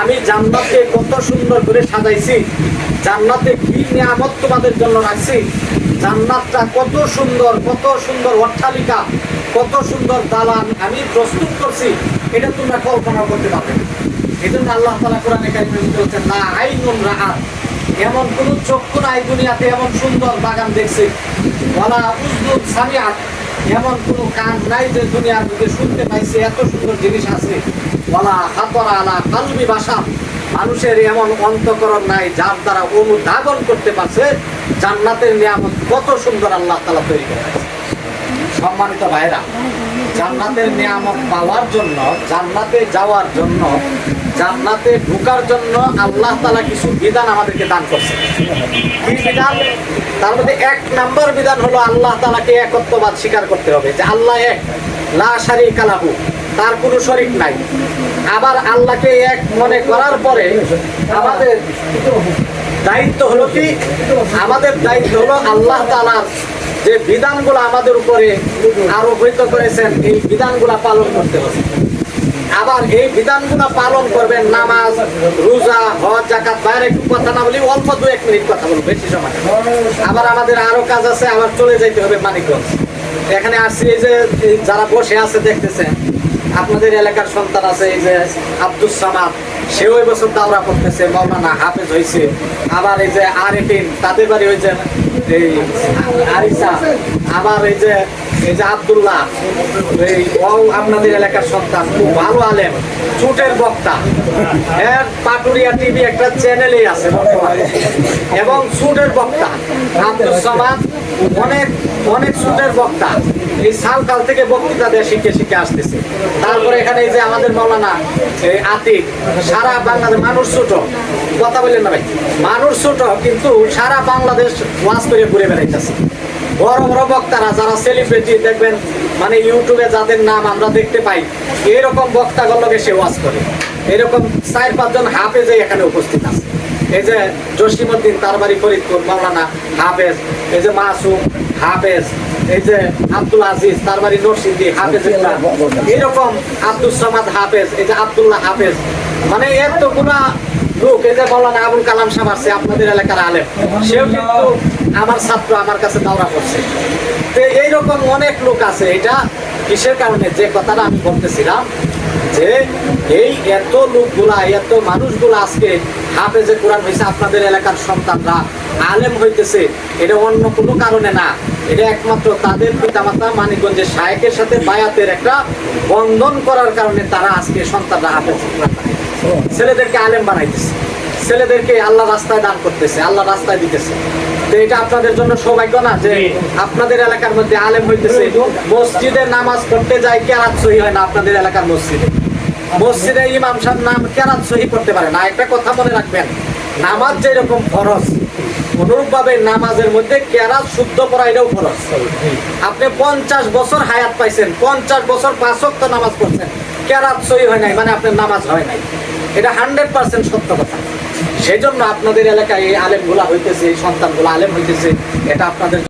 আমি জান্নাতকে কত সুন্দর করে সাজাইছি, জান্নাতে কি নিয়ামত তোমাদের জন্য রাখছি, জান্নাতটা কত সুন্দর কত সুন্দর অট্টালিকা, কত সুন্দর দালান আমি প্রস্তুত করছি, এটা তোমরা কল্পনা করতে পারবে। এই জন্য আল্লাহ তালা কোরআনে কারিমের মধ্যে বলছেন না আইনুন রাহাত এমন কোন চক্ষু নাই দুনিয়াতে, এমন সুন্দর বাগান দেখছে। বলা উজদুদ সামিয়াত এমন কোন কান নাই যে দুনিয়ার মধ্যে শুনতে পাইছে, এত সুন্দর জিনিস আছে। বলা হাতরা আলা কালবি ভাষা মানুষের এমন অন্তকরণ নাই যার দ্বারা অনুধাবন করতে পারছে, জান্নাতের নিয়ামত কত সুন্দর আল্লাহ তালা তৈরি করে সম্মানিত ভাইরা জান্নাতের নিয়ামত পাওয়ার জন্য, জান্নাতে যাওয়ার জন্য, জান্নাতে ঢোকার জন্য আল্লাহ তালা কিছু বিধান আমাদেরকে দান করছে। কি বিধান? তার মধ্যে এক নাম্বার বিধান হলো আল্লাহ তালাকে একত্ববাদ স্বীকার করতে হবে, যে আল্লাহ এক, লা শারিক আলাহু তার কোনো শরিক নাই। আবার আল্লাহকে এক মনে করার পরে আমাদের দায়িত্ব হলো কি? আমাদের দায়িত্ব হলো আল্লাহ তালার যে বিধানগুলো আমাদের উপরে আরোপিত করেছেন, এই বিধানগুলো পালন করতে হবে। আবার এই বিধানগুলো পালন করবেন নামাজ, রোজা, হজ জাকাত বাইরে একটু কথা না বলি, অল্প দু এক মিনিট কথা বলব, বেশি সময়। আবার আমাদের আরও কাজ আছে, আবার চলে যাইতে হবে মানিকগঞ্জ। এখানে আসছি, এই যে যারা বসে আছে দেখতেছেন, আপনাদের এলাকার সন্তান আছে, এই যে আব্দুল সামাদ। সেও বছর দাওরা করতেছে মৌলানা হাফেজ হয়েছে আবার এই যে আর আরেফিন, তাদের বাড়ি হয়েছে এই আরিসা, আবার এই যে এই যে আব্দুল্লাহ, এই আপনাদের এলাকার সন্তান, খুব ভালো আলেম, চুটের বক্তা। এর পাটুরিয়া টিভি একটা চ্যানেলেই আছে এবং চুটের বক্তা আব্দুল সামাদ। অনেক অনেক চুটের বক্তা। এই সাল কাল থেকে বক্তৃতা দিয়ে শিখে শিখে আসতেছে। তারপরে এখানে যে আমাদের আতিক, সারা বাংলাদেশ, মানুষ ছোট। কথা বললেন না ভাই? মানুষ ছোট, কিন্তু সারা বাংলাদেশ ওয়াজ করে ঘুরে বেড়াইতেছে। বড় বড় বক্তারা, যারা সেলিব্রিটি দেখবেন মানে ইউটিউবে যাদের নাম আমরা দেখতে পাই এরকম বক্তাগুলোকে সে ওয়াজ করে। এরকম চার পাঁচজন হাফেজে এখানে উপস্থিত আছে। এই যে জসিমুদ্দিন তার বাড়ি ফরিদপুর মাওলানা হাফেজ এই যে মাসুম হাফেজ এই যে আব্দুল আজিজ তার বাড়ি নরসিংদী হাফেজ এরকম আব্দুল সামাদ হাফেজ এই যে আব্দুল্লাহ হাফেজ। মানে এতগুলা লোক এই যে মৌলানা আবুল কালাম সাহেব আছে আপনাদের এলাকার আলেম। সেও কিন্তু আমার ছাত্র আমার কাছে দাওরা করছে। তো এইরকম অনেক লোক আছে এটা কিসের কারণে? যে কথাটা আমি বলতেছিলাম যে এই এত লোকগুলা এত মানুষগুলা আজকে হাফেজে কোরআন হয়েছে আপনাদের এলাকার সন্তানরা আলেম হইতেছে এটা অন্য কোনো কারণে না। এটা একমাত্র তাদের পিতামাতা মানিকগঞ্জের শায়েকের সাথে বায়াতের একটা বন্ধন করার কারণে তারা আজকে সন্তানরা হাফেজ ছেলেদেরকে আলেম বানাইতেছে। ছেলেদেরকে আল্লাহ রাস্তায় দান করতেছে আল্লাহ রাস্তায় দিতেছে। তো এটা আপনাদের জন্য সৌভাগ্য না যে আপনাদের এলাকার মধ্যে আলেম হইতেছে মসজিদে নামাজ পড়তে যায় কেরাত সহি হয় না আপনাদের এলাকার মসজিদে। মসজিদে ইমাম সাহেব নাম কেরাত সহি করতে পারে না। একটা কথা মনে রাখবেন, নামাজ যেরকম ফরজ অনুরূপভাবে নামাজের মধ্যে কেরাত শুদ্ধ করা এটাও ফরজ। আপনি পঞ্চাশ বছর হায়াত পাইছেন, পঞ্চাশ বছর পাঁচ ওয়াক্ত নামাজ পড়ছেন, কেরাত সহি হয় নাই মানে আপনার নামাজ হয় নাই। এটা হান্ড্রেড পার্সেন্ট সত্য কথা। সেই জন্য আপনাদের এলাকায় এই আলেমগুলা হইতেছে, এই সন্তানগুলো আলেম হইতেছে, এটা আপনাদের